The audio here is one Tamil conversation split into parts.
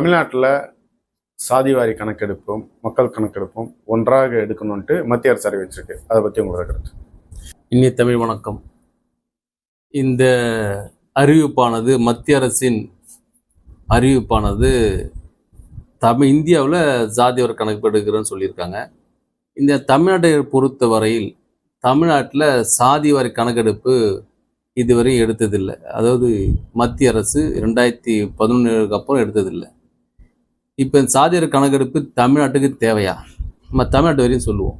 தமிழ்நாட்டில் சாதிவாரி கணக்கெடுப்பும் மக்கள் கணக்கெடுப்பும் ஒன்றாக எடுக்கணும்ன்ட்டு மத்திய அரசு அறிவிச்சிருக்கு. அதை பற்றி உங்களோட கருத்து? இன்னி தமிழ் வணக்கம். இந்த அறிவிப்பானது மத்திய அரசின் அறிவிப்பானது தமிழ் இந்தியாவில் ஜாதிவார கணக்கு எடுக்கிறேன்னு சொல்லியிருக்காங்க. இந்த தமிழ்நாட்டை பொறுத்த வரையில் தமிழ்நாட்டில் சாதிவாரி கணக்கெடுப்பு இதுவரை எடுத்ததில்லை. அதாவது மத்திய அரசு ரெண்டாயிரத்தி பதினொன்றுக்கு அப்புறம் எடுத்ததில்லை. இப்போ இந்த கணக்கெடுப்பு தமிழ்நாட்டுக்கு தேவையா? நம்ம தமிழ்நாட்டு வரையும் சொல்லுவோம்.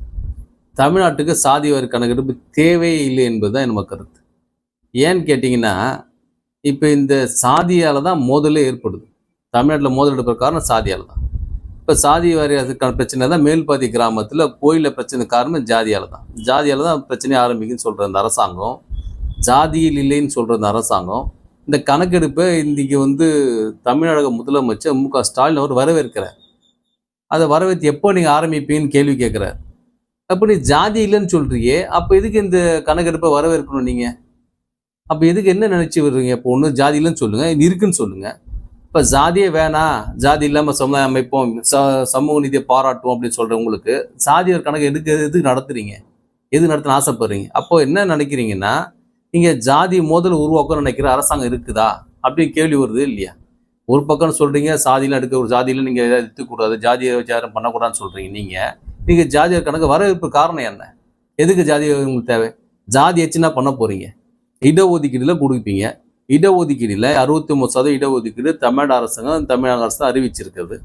தமிழ்நாட்டுக்கு சாதிவாரி கணக்கெடுப்பு தேவையே இல்லை என்பது தான் நம்ம கருத்து. ஏன்னு கேட்டிங்கன்னா இப்போ இந்த சாதியால் தான் மோதலே ஏற்படுது. தமிழ்நாட்டில் மோதல் எடுக்கிற காரணம் சாதியால் தான் இப்போ சாதி வாரியான பிரச்சனை தான் மேல்பாதி கிராமத்தில் கோயிலில் பிரச்சனை காரணம் ஜாதியால் தான் ஜாதியால் தான் பிரச்சனை ஆரம்பிக்குன்னு சொல்கிற அந்த அரசாங்கம் ஜாதியில் இல்லைன்னு சொல்கிற அந்த அரசாங்கம் இந்த கணக்கெடுப்பை இன்றைக்கி வந்து தமிழக முதலமைச்சர் மு க ஸ்டாலின் அவர் வரவேற்கிறார். அதை வரவேற்று எப்போ நீங்கள் ஆரம்பிப்பீங்கன்னு கேள்வி கேட்குறார். அப்போ நீ ஜாதி இல்லைன்னு சொல்கிறியே அப்போ எதுக்கு இந்த கணக்கெடுப்பை வரவேற்கணும் நீங்கள் அப்போ எதுக்கு என்ன நினச்சி விடுறீங்க? இப்போ ஒன்று ஜாதி இல்லைன்னு சொல்லுங்கள் இது இருக்குன்னு சொல்லுங்கள் இப்போ ஜாதியே வேணாம் ஜாதி இல்லாமல் சமுதாயம் அமைப்போம் ச சமூக நீதியை பாராட்டுவோம் அப்படின்னு சொல்கிறவங்களுக்கு ஜாதி ஒரு கணக்கு எதுக்கு எதுக்கு நடத்துகிறீங்க எது நடத்தின ஆசைப்படுறீங்க? அப்போது என்ன நினைக்கிறீங்கன்னா நீங்கள் ஜாதி மோதல் உருவாக்கணும்னு நினைக்கிற அரசாங்கம் இருக்குதா? அப்படின்னு கேள்வி வருது இல்லையா? ஒரு பக்கம் சொல்கிறீங்க சாதியில் எடுக்க ஒரு ஜாதியில் நீங்கள் எதாவது எடுத்துக்கூடாது ஜாதியை விசாரம் பண்ணக்கூடாதுன்னு சொல்கிறீங்க நீங்கள் நீங்கள் ஜாதியர் கணக்கு வரவேற்பு காரணம் என்ன? எதுக்கு ஜாதி உங்களுக்கு தேவை? ஜாதி எச்சுன்னா பண்ண போகிறீங்க இடஒதுக்கீடில் கொடுப்பீங்க. இடஒதுக்கீடில் அறுபத்தி ஒம்பது சதவீதம் இடஒதுக்கீடு தமிழ்நாடு அரசாங்கம் தமிழக அரசு தான் அறிவிச்சிருக்குது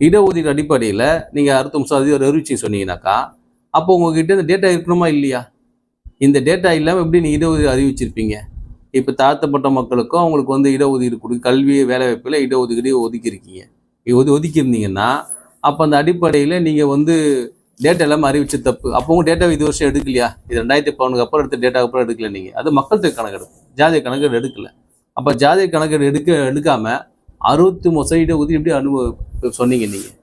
இடஒதுக்கீடு அடிப்படையில் நீங்கள் அறுபத்தொம்பது சதவீதம் அறிவிச்சு சொன்னீங்கன்னாக்கா அப்போ உங்ககிட்ட இந்த டேட்டா இருக்கணுமா இல்லையா? இந்த டேட்டா இல்லாமல் எப்படி நீங்கள் இடஒதுக்கீடு அறிவிச்சிருப்பீங்க? இப்போ தாழ்த்தப்பட்ட மக்களுக்கும் அவங்களுக்கு வந்து இடஒதுக்கீடு கொடு கல்வி வேலைவாய்ப்பில் இடஒதுக்கீடு ஒதுக்கியிருக்கீங்க. ஒது ஒதுக்கியிருந்தீங்கன்னா அப்போ அந்த அடிப்படையில் நீங்கள் வந்து டேட்டா எல்லாமே அறிவிச்ச தப்பு. அப்போ உங்கள் டேட்டா இது வருஷம் எடுக்கலையா? இது ரெண்டாயிரத்தி பதினொன்றுக்கு அப்புறம் எடுத்த டேட்டா அப்புறம் எடுக்கல நீங்கள் அது மக்கள் தொகை கணக்கெடுப்பு. ஜாதிய கணக்கெடு எடுக்கல. அப்போ ஜாதிய கணக்கெடு எடுக்க எடுக்காமல் அறுபத்தி மூணு உதவி எப்படி அனுபவ சொன்னீங்க நீங்கள்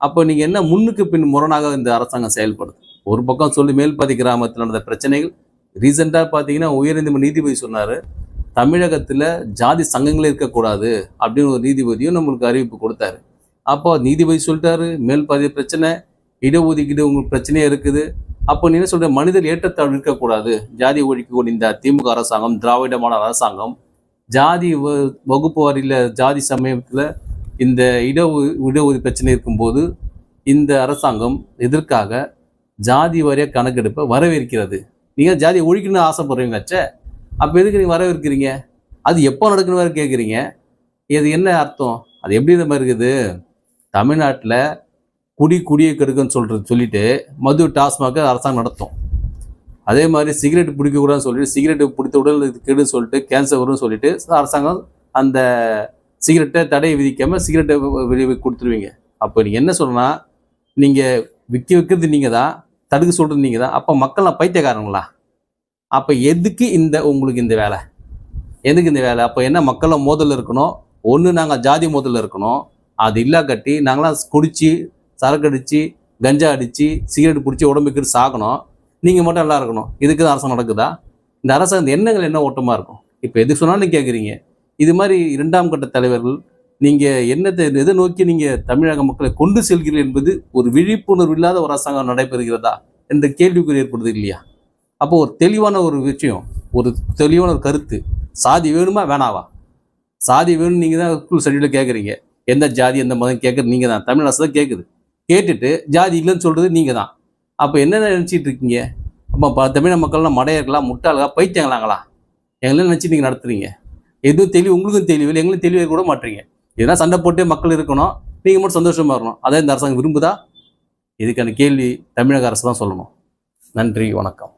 அப்போ நீங்கள் என்ன முன்னுக்கு பின் முரணாக இந்த அரசாங்கம் செயல்படுது? ஒரு பக்கம் சொல்லி மேல்பதி கிராமத்தில் நடந்த பிரச்சனைகள் ரீசெண்டாக பார்த்தீங்கன்னா உயர்நீதிமன்ற நீதிபதி சொன்னார் தமிழகத்தில் ஜாதி சங்கங்களே இருக்கக்கூடாது அப்படின்னு ஒரு நீதிபதியும் நம்மளுக்கு அறிவிப்பு கொடுத்தாரு. அப்போ நீதிபதி சொல்லிட்டாரு மேல்பாதி பிரச்சனை இடஒதுக்கீடு உங்களுக்கு பிரச்சனையே இருக்குது. அப்போ நீ என்ன சொல்ற? மனிதர் ஏற்றத்தாழ்வு இருக்கக்கூடாது. ஜாதி ஒழிக்கக்கூடிய இந்த திமுக அரசாங்கம் திராவிடமான அரசாங்கம் ஜாதி வ- வகுப்பு வாரியில் ஜாதி சமயத்தில் இந்த இட இடஒதுக்கீடு பிரச்சனை இருக்கும்போது இந்த அரசாங்கம் எதற்காக ஜாதி வாரிய கணக்கெடுப்பை வரவேற்கிறது? நீங்கள் ஜாதியை ஒழிக்கணும்னு ஆசைப்படுறீங்க அச்சே அப்போ எதுக்கு நீங்கள் வரவேற்கிறீங்க? அது எப்போ நடக்கணும் வேறு கேட்குறீங்க இது என்ன அர்த்தம்? அது எப்படி இந்த மாதிரி இருக்குது? தமிழ்நாட்டில் குடி குடியை கெடுக்குன்னு சொல்கிறது சொல்லிட்டு மது டாஸ்மாக அரசாங்கம் நடத்தும். அதே மாதிரி சிகரெட் பிடிக்கக்கூடாதுன்னு சொல்லிட்டு சிகரெட் பிடித்த உடல் கெடுன்னு சொல்லிட்டு கேன்சர் வரும்னு சொல்லிட்டு அரசாங்கம் அந்த சிகரெட்டை தடை விதிக்காமல் சிகரெட்டை வெளியே கொடுத்துருவீங்க. அப்போ நீங்கள் என்ன சொல்லணும்னா நீங்கள் விற்க விற்கிறது நீங்கள் தான் தடுக்க சொல்கிறது நீங்கள் தான் அப்போ மக்கள்லாம் பைத்தியக்காரங்களா? அப்போ எதுக்கு இந்த உங்களுக்கு இந்த வேலை? எதுக்கு இந்த வேலை? அப்போ என்ன மக்களும் மோதல் இருக்கணும்? ஒன்று நாங்கள் ஜாதி மோதல் இருக்கணும். அது இல்லா கட்டி நாங்களாம் குடித்து சரக்கு அடித்து கஞ்சா அடித்து சிகரெட் பிடிச்சி உடம்புக்கு சாகணும். நீங்கள் மட்டும் நல்லா இருக்கணும். இதுக்கு தான் அரசாங்கம் நடக்குதா? இந்த அரசாங்கம் எண்ணங்கள் என்ன ஓட்டமாக இருக்கும்? இப்போ எது சொன்னாலும் கேட்குறீங்க இது மாதிரி இரண்டாம் கட்ட தலைவர்கள் நீங்கள் என்னத்தை எதை நோக்கி நீங்கள் தமிழக மக்களை கொண்டு செல்கிறீர்கள் என்பது ஒரு விழிப்புணர்வு இல்லாத ஒரு அரசாங்கம் நடைபெறுகிறதா என்ற கேள்விக்குறி ஏற்படுது இல்லையா? அப்போ ஒரு தெளிவான ஒரு விஷயம் ஒரு தெளிவான ஒரு கருத்து. சாதி வேணுமா வேணாவா? சாதி வேணும் நீங்கள் தான் ஸ்கூல் ஸ்டடியில் கேட்குறீங்க எந்த ஜாதி எந்த மதம் கேட்குறது நீங்கள் தான். தமிழ் அரசு தான் கேட்குது கேட்டுட்டு ஜாதி இல்லைன்னு சொல்கிறது நீங்கள் தான். அப்போ என்ன நினச்சிட்டு இருக்கீங்க? அப்போ ப- தமிழக மக்கள்லாம் மடையர்களா முட்டாளா பைத்தியங்களாங்களா? எங்களை நினச்சி நீங்கள் நடத்துறீங்க. எதுவும் தெளிவு உங்களுக்கும் தெளிவு எங்களும் தெளிவு கூட மாட்டுறீங்க இதெல்லாம் சண்டை போட்டு மக்கள் இருக்கணும் நீங்கள் மட்டும் சந்தோஷமாக இருக்கணும். அதே இந்த அரசாங்கம் விரும்புதா? இதுக்கான கேள்வி தமிழக அரசு தான் சொல்லணும். நன்றி வணக்கம்.